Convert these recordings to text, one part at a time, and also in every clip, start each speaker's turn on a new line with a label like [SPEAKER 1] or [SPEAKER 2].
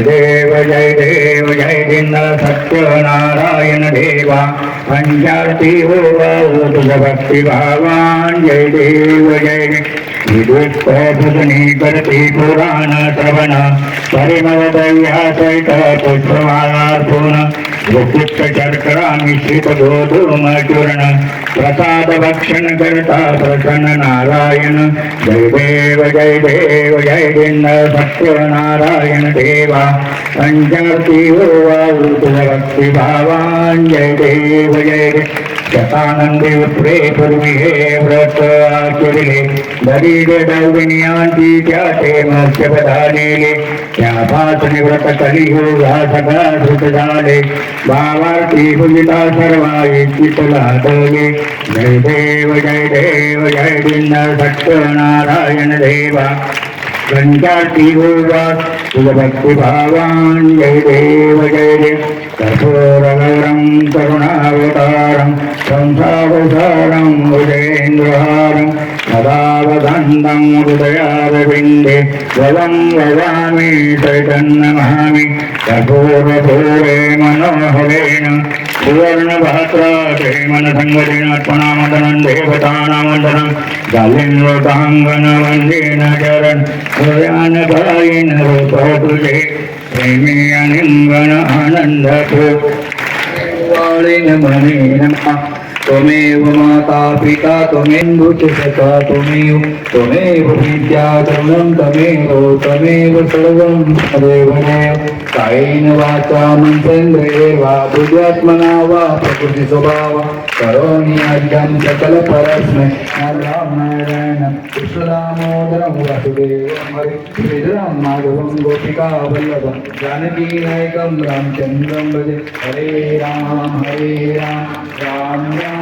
[SPEAKER 1] देव जय देव जय देव जय देव सत्यनारायण देवा. पंचारती हो तुझ भक्ती भावान. जय देव जय देव विदुष्टभुजनी पुराण श्रवण. परिमल दह्या सहित पुष्पमालार्पण. गुप्त शर्करा मिश्रित गोधूम चूर्ण प्रसाद भक्षण करता प्रसन्न नारायण जय देव जय देव जय दिन सत्यनारायण देवा पंचारती हो तुझ भक्ती भावान जय देव जय देव शतानंदी उत्रे पूर्वी हे व्रत आचरिले दरीड दौविनियांची त्या ते मत्स्य बधालेले त्या पाच निव्रत कलियुगा सगळा धृत झाले भावार्थी पूजिता सर्वा इच्छित जय देव जय देव जय दिन सत्यनारायण देवा संचारती गोवा तुझ भक्ती भावान जय देव जय देव कठोरगौरं करुणावतारं संसावसारं भुजेन्द्रहारं सदावदन्तं हृदयारविन्दे वदं वदामि चैतन्यमहामि कठोरभूरे मनोहरेण सुवर्णभद्राते मनसङ्गतिनर्पणामदनं देवतानामदनं गालिन्द्रोताङ्गन वन्देन चरन् हृदयानभायिन रूपतुजे प्रेमी अनिंगण आनंदतो वाळीन म्हणे नमः त्वमेव माता पिता त्वमेव सखा त्वमेव त्वमेव विद्या करुणं तमेव तमेव सर्वं तदेव कायेन वाचा मनसेन्द्रिये वा बुद्ध्यात्मना वा प्रकृतिस्वभाव। करोमि अज्ञं सकल परस्मै नारायण कृष्णदामोदरं वासुदेवं हरि। माधवं गोपिका वल्लभं। जानकी नायकं रामचन्द्रं भजे। हरे राम हरे राम। राम राम।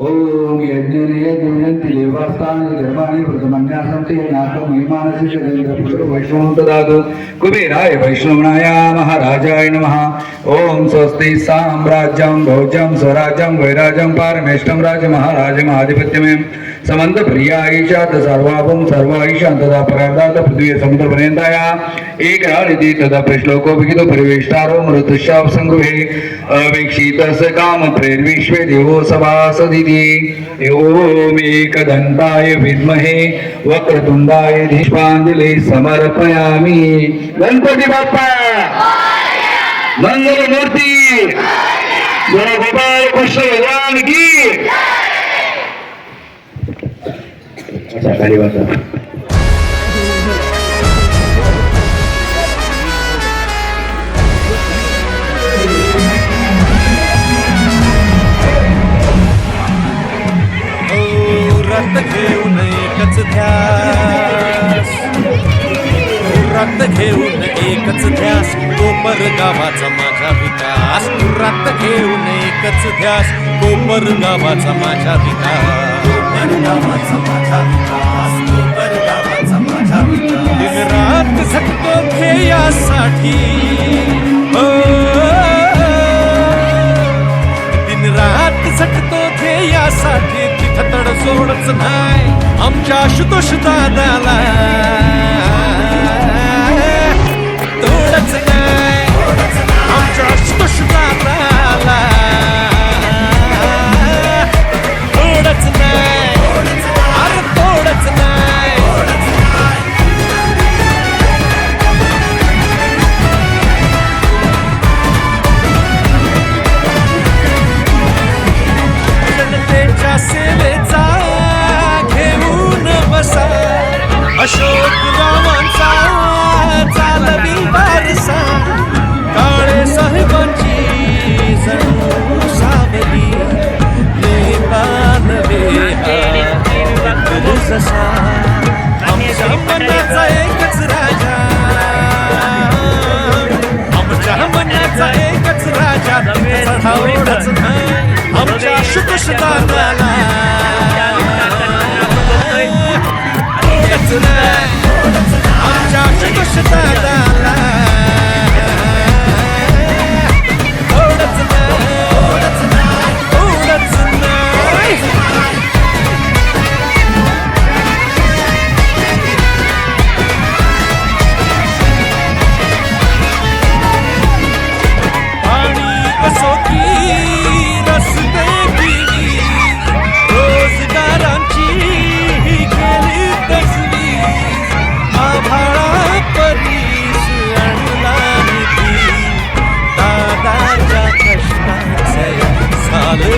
[SPEAKER 1] ओम यज्ञने यज्ञन्ति देवास्तानि धर्माणि प्रथमन्यासं ते नातो महिमानसि चरेन्द्र वैष्णवं ददातु कुबेराय वैष्णवनाय महाराजाय नमः। ओम स्वस्ति साम्राज्यं भौजं स्वराज्यं वैराजं पारमेष्टं राजमहाराजम् आधिपत्यमें समंत प्रिया ईशात सर्वाभूम तदा परार्धात पृथ्वी समुद्रपर्यंताया एक तदा प्रश्लोको विहितो परिवेष्टारो मृतुष्याव संगृहे काम प्रेर्विश्वे देवो सभासदिति ओम एकदन्ताय विद्महे। वक्रतुंडाय धीष्पांजली समर्पयामी। गणपती बाप्पा! मंगल मूर्ती गोपाल कृष्ण भगवान की। अच्छा खाली बसा
[SPEAKER 2] रक्त घेऊन एकच ध्यास. रक्त घेऊन एकच ध्यास कोपर गावाचा माझा विकास. रक्त घेऊन एकच ध्यास तो पर गावाचा माझा विकास रात झटतो ध्येयासाठी दिन रात झटतो ध्येयासाठी हो. सोडच नाही. आमच्या आशुतोष दादाला. तोडच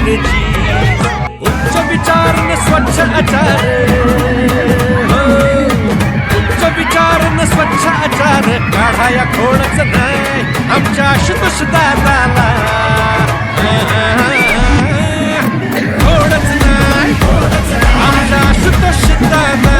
[SPEAKER 2] चीज उच्च विचार न स्वच्छ आचार। उच्च विचार न स्वच्छ आचार। काढाया खोडच नाही आमच्या आशुतोष दादाला खोडच नाही. आमच्या आशुतोष दादाला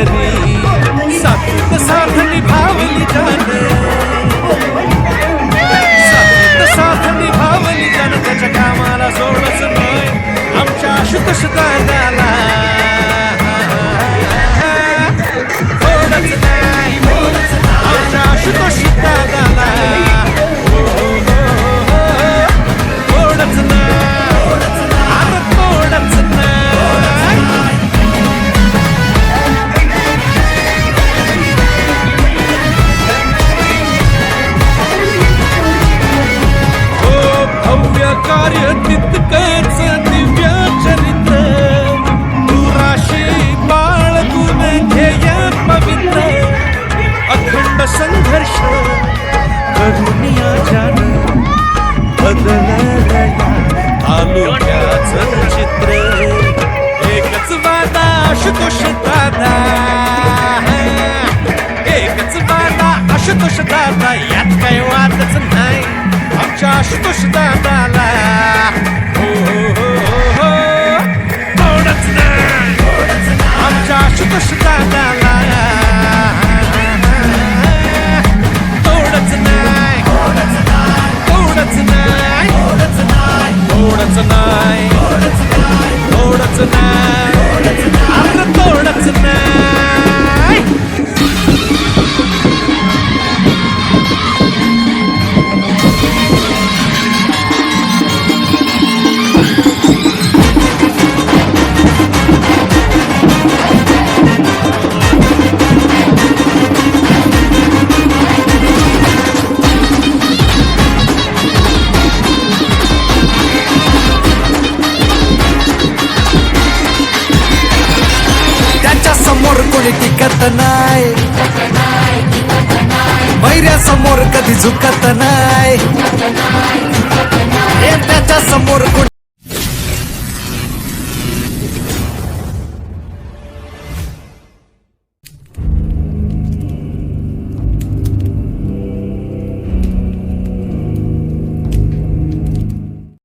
[SPEAKER 2] ਕਰੀ ਸਤ ਸਾਥ ਨਿਭਾਵਲੀ ਜਾਣੇ संघर्ष करुणिया जाण बदललया चित्र एकच वादा आशुतोष दादा एकच वादा आशुतोष दादा यात काही वादच नाही आमच्या आशुतोष दादाला हो हो हो हो नाही आमच्या आशुतोष नाय नाही.
[SPEAKER 3] समोर कधी झुकत नाही.